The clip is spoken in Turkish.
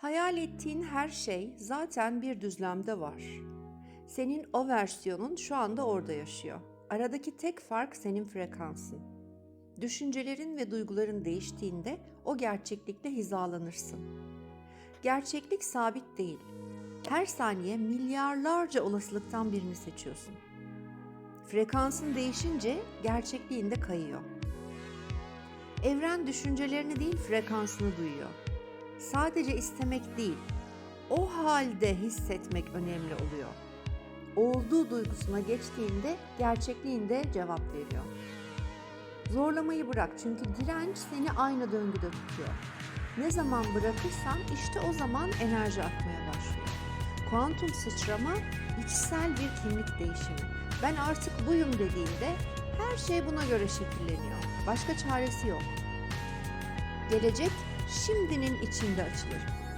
Hayal ettiğin her şey zaten bir düzlemde var. Senin o versiyonun şu anda orada yaşıyor. Aradaki tek fark senin frekansın. Düşüncelerin ve duyguların değiştiğinde o gerçeklikle hizalanırsın. Gerçeklik sabit değil. Her saniye milyarlarca olasılıktan birini seçiyorsun. Frekansın değişince gerçekliğin de kayıyor. Evren düşüncelerini değil frekansını duyuyor. Sadece istemek değil, o halde hissetmek önemli oluyor. Olduğu duygusuna geçtiğinde gerçekliğinde cevap veriyor. Zorlamayı bırak çünkü direnç seni aynı döngüde tutuyor. Ne zaman bırakırsan işte o zaman enerji akmaya başlıyor. Kuantum sıçrama içsel bir kimlik değişimi. Ben artık buyum dediğinde her şey buna göre şekilleniyor. Başka çaresi yok. Gelecek şimdinin içinde açılır.